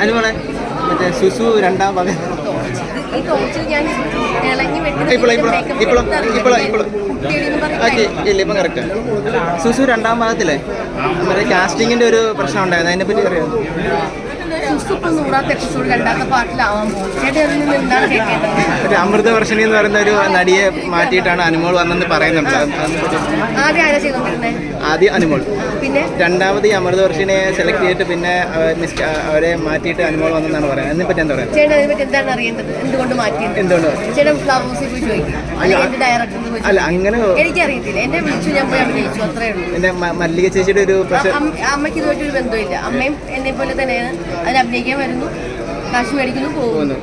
അനുമോളെ മറ്റേ സുസു രണ്ടാം ഇല്ല ഇപ്പം കറക്റ്റ് സുസു രണ്ടാം ഭാഗത്തിലെ മറ്റേ കാസ്റ്റിങ്ങിന്റെ ഒരു പ്രശ്നം ഉണ്ടായിരുന്നു. അതിനെ പറ്റി അറിയാം? സുസുപ്പ് നൂറാത്ത എപ്പിസോഡ് രണ്ടാമത്തെ പാട്ടിലാവാൻ പോകും. ചേട്ടൻ അതിൽ നിന്ന് എന്താണ് കേൾക്കേണ്ടത്? മറ്റേ അമൃത വർഷണി എന്ന് പറയുന്ന ഒരു നടിയെ മാറ്റിയിട്ടാണ് അനുമോൾ വന്നെന്ന് പറയുന്നുണ്ട്. ആദ്യം ആരാ ആദ്യം അനുമോൾ. പിന്നെ? രണ്ടാമത് ഈ അമൃത വർഷിനെ സെലക്ട് ചെയ്തിട്ട് പിന്നെ അവ- മിസ്- അവരെ മാറ്റിയിട്ട് അനുമോൾ വന്നെന്നാണ് പറയുന്നത്. അതിനെപ്പറ്റി എന്താ പറയുക ചേട്ടൻ അതിനെ പറ്റി എന്താണ് അറിയേണ്ടത്? എന്തുകൊണ്ട് മാറ്റിയത്? എന്തുകൊണ്ട്? ചേട്ടൻ പോയി ചോദിക്കും. അല്ലെങ്കിൽ എന്റെ ഡയറക്ടറിന് പോയി അല്ല. അങ്ങനെ എനിക്കറിയത്തില്ല. എന്നെ വിളിച്ചു ഞാൻ പോയി അഭിനയിച്ചു അത്രേ ഉള്ളൂ. മ- മല്ലിക ചേച്ചിയുടെ ഒരു പ്രശ്നം അമ്മയ്ക്ക് ഇതുമായിട്ടൊരു ബന്ധമില്ല. അമ്മയും എന്നെ പോലെ തന്നെയാണ്. അതിന് അഭിനയിക്കാൻ വരുന്നു. കാശ് മേടിക്കുന്നു പോകുന്നു.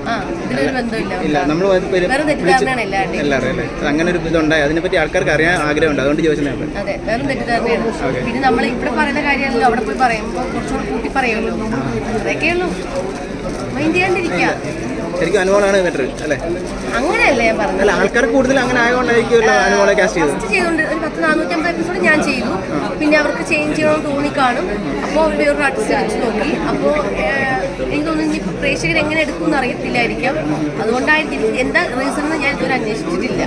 അങ്ങനെ ഒരു ഇതുണ്ടായി. അതിനെപ്പറ്റി ആൾക്കാർക്ക് അറിയാൻ ആഗ്രഹമുണ്ട്. അതുകൊണ്ട് ചോദിച്ചത് അതെ വെറും തെറ്റിദ്ധാരണയാണ്. പിന്നെ നമ്മൾ ഇവിടെ പറയുന്ന കാര്യമല്ലോ അവിടെ പോയി പറയുമ്പോൾ കുറച്ചുകൂടി കൂട്ടി പറയുള്ളൂ. അതൊക്കെയുള്ളൂ മൈൻഡ് ചെയ്യാണ്ടിരിക്കുക ശരിക്കും അനുമോളാണ് ബെറ്റർ അല്ലേ? അങ്ങനെയല്ല ഞാൻ പറഞ്ഞത്? അല്ല ആൾക്കാർ കൂടുതൽ അങ്ങനെ ആയതുകൊണ്ടായിരിക്കുമല്ലോ അനുമോളെ കാസ്റ്റ് ചെയ്തത്. ഫസ്റ്റ് ചെയ്തുകൊണ്ട് ഒരു പത്ത് നാനൂറ്റമ്പത് എപ്പിസോഡ് ഞാൻ ചെയ്തു. പിന്നെ അവർക്ക് ചേഞ്ച് ചെയ്യണം തോന്നി കാണും അപ്പോൾ അവർ വേറൊരു ആർട്ടിസ്റ്റ് വെച്ച് നോക്കി. അപ്പോൾ എനിക്ക് തോന്നുന്നു ഇനി പ്രേക്ഷകർ എങ്ങനെ എടുക്കും എന്ന് അറിയത്തില്ലായിരിക്കാം. അതുകൊണ്ടായിരിക്കും എന്താ റീസൺ എന്ന് ഞാൻ ഇതുവരെ അന്വേഷിച്ചിട്ടില്ല.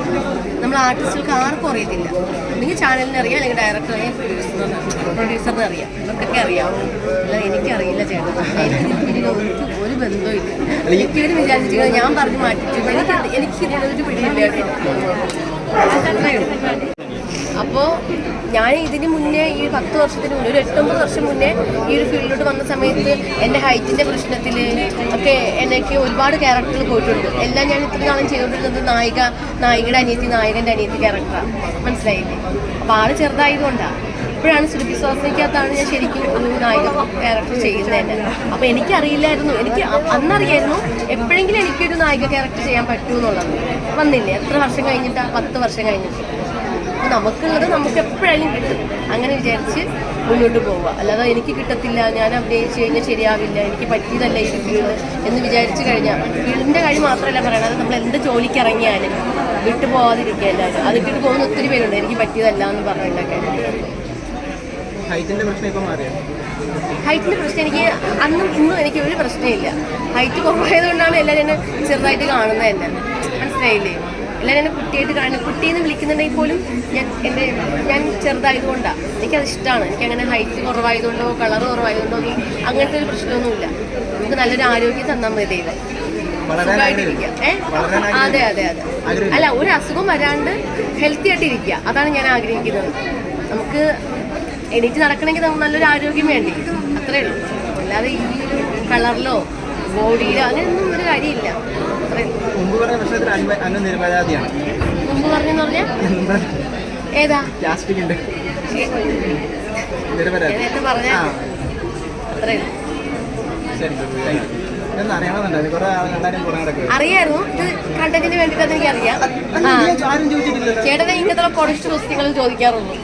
നമ്മൾ ആർട്ടിസ്റ്റുകൾക്ക് ആർക്കും അറിയത്തില്ല. അല്ലെങ്കിൽ ചാനലിന് അറിയാം അല്ലെങ്കിൽ ഡയറക്ടർ അറിയാം പ്രൊഡ്യൂസറിന് അറിയാം. ഇവർക്കൊക്കെ അറിയാം. അല്ല എനിക്കറിയില്ല ചേട്ടൻ എനിക്ക് ഒരു ബന്ധമില്ല ബന്ധവും ഇല്ല എനിക്ക് ഇവർ വിചാരിച്ചിരിക്കുന്നത് ഞാൻ പറഞ്ഞു മാറ്റിച്ചു എനിക്ക് എനിക്ക് പിടിയില്ല. അപ്പോൾ ഞാൻ ഇതിന് മുന്നേ ഈ പത്ത് വർഷത്തിന് മുന്നേ ഒരു എട്ടൊമ്പത് വർഷം മുന്നേ ഈ ഒരു ഫീൽഡിലോട്ട് വന്ന സമയത്ത് എന്റെ ഹൈറ്റിന്റെ പ്രശ്നത്തിൽ ഒക്കെ എനിക്ക് ഒരുപാട് ക്യാരക്ടറുകൾ പോയിട്ടുണ്ട്. എല്ലാം ഞാൻ ഇത്ര നാളും ചെയ്തുകൊണ്ടിരുന്നത് നായിക നായികയുടെ അനിയത്തി നായകന്റെ അനിയത്തി ക്യാരക്ടറാണ് മനസ്സിലായില്ലേ? അപ്പോൾ ആൾ ചെറുതായതുകൊണ്ടാണ് ഇപ്പോഴാണ് ശ്രുതി സ്വാസിനിക്കകത്താണ് ഞാൻ ശരിക്കും ഒരു നായിക ക്യാരക്ടർ ചെയ്യുന്നത് തന്നെ അപ്പോൾ എനിക്കറിയില്ലായിരുന്നു എനിക്ക് അന്നറിയായിരുന്നു എപ്പോഴെങ്കിലും എനിക്കൊരു നായിക ക്യാരക്ടർ ചെയ്യാൻ പറ്റുമെന്നുള്ളത് വന്നില്ലേ എത്ര വർഷം കഴിഞ്ഞിട്ടാ? പത്ത് വർഷം കഴിഞ്ഞിട്ട്. അപ്പോൾ നമുക്കുള്ളത് നമുക്ക് എപ്പോഴായാലും കിട്ടും. അങ്ങനെ വിചാരിച്ച് മുന്നോട്ട് പോവുക. അല്ലാതെ എനിക്ക് കിട്ടത്തില്ല ഞാൻ അഭിനയിച്ച് കഴിഞ്ഞാൽ ശരിയാവില്ല എനിക്ക് പറ്റിയതല്ല ഈ ഫീൽഡ് എന്ന് വിചാരിച്ചു കഴിഞ്ഞാൽ ഫീൽഡിന്റെ കാര്യം മാത്രമല്ല പറയണത്. നമ്മൾ എന്ത് ജോലിക്ക് ഇറങ്ങിയാലും വിട്ടു പോവാതിരിക്കുക എല്ലാവരും അത് വിട്ടു പോകുന്ന ഒത്തിരി പേരുണ്ട്. എനിക്ക് പറ്റിയതല്ല എന്ന് പറഞ്ഞിട്ടൊക്കെ. ഹൈറ്റിന്റെ പ്രശ്നം ഇപ്പം മാറിയോ? ഹൈറ്റിന്റെ പ്രശ്നം എനിക്ക് അന്നും ഇന്നും എനിക്ക് ഒരു പ്രശ്നമില്ല. ഹൈറ്റ് കുറവായത് കൊണ്ടാണ് എല്ലാവരും എന്നെ ചെറുതായിട്ട് കാണുന്നത് തന്നെ. മനസ്സിലായില്ലേ? എല്ലാവരും എന്നെ കുട്ടിയായിട്ട് കാണുന്നത് കുട്ടിയെന്ന് വിളിക്കുന്നുണ്ടെങ്കിൽ പോലും ഞാൻ എന്റെ ഞാൻ ചെറുതായതുകൊണ്ടാണ് എനിക്കത് ഇഷ്ടമാണ് എനിക്ക് അങ്ങനെ ഹൈറ്റ് കുറവായതുകൊണ്ടോ കളർ കുറവായതുകൊണ്ടോ ഒന്നും അങ്ങനത്തെ ഒരു പ്രശ്നമൊന്നുമില്ല. നമുക്ക് നല്ലൊരു ആരോഗ്യം തന്നാൽ മതി ദൈവം. സുഖമായിട്ടിരിക്കുക. അതെ അതെ അതെ. അല്ല ഒരു അസുഖം വരാണ്ട് ഹെൽത്തി ആയിട്ട് ഇരിക്കുക. അതാണ് ഞാൻ ആഗ്രഹിക്കുന്നത്. നമുക്ക് എണീറ്റ് നടക്കണമെങ്കിൽ നമുക്ക് നല്ലൊരു ആരോഗ്യം വേണ്ടി. അത്രേ ഉള്ളൂ. അല്ലാതെ ഈ ഒരു കളറിലോ ബോഡിയിലോ അങ്ങനെയൊന്നും ഒരു കാര്യമില്ല. അത്രേ മുമ്പ് പറഞ്ഞ പ്രശ്നത്തിൽ അനു നിരപരാധിയാണ് മുമ്പ് പറഞ്ഞെന്ന് പറഞ്ഞാൽ ഏതാ? ഉണ്ട്. നേരത്തെ പറഞ്ഞ? അത്രേ ഉള്ളൂ. അറിയായിരുന്നു. ഇത് കണ്ടന്റിന് വേണ്ടിട്ട് എനിക്കറിയാം. ചേട്ടനെ ഇങ്ങനത്തെ കുറച്ച് ക്വസ്റ്റ്യങ്ങൾ ചോദിക്കാറുള്ളൂ.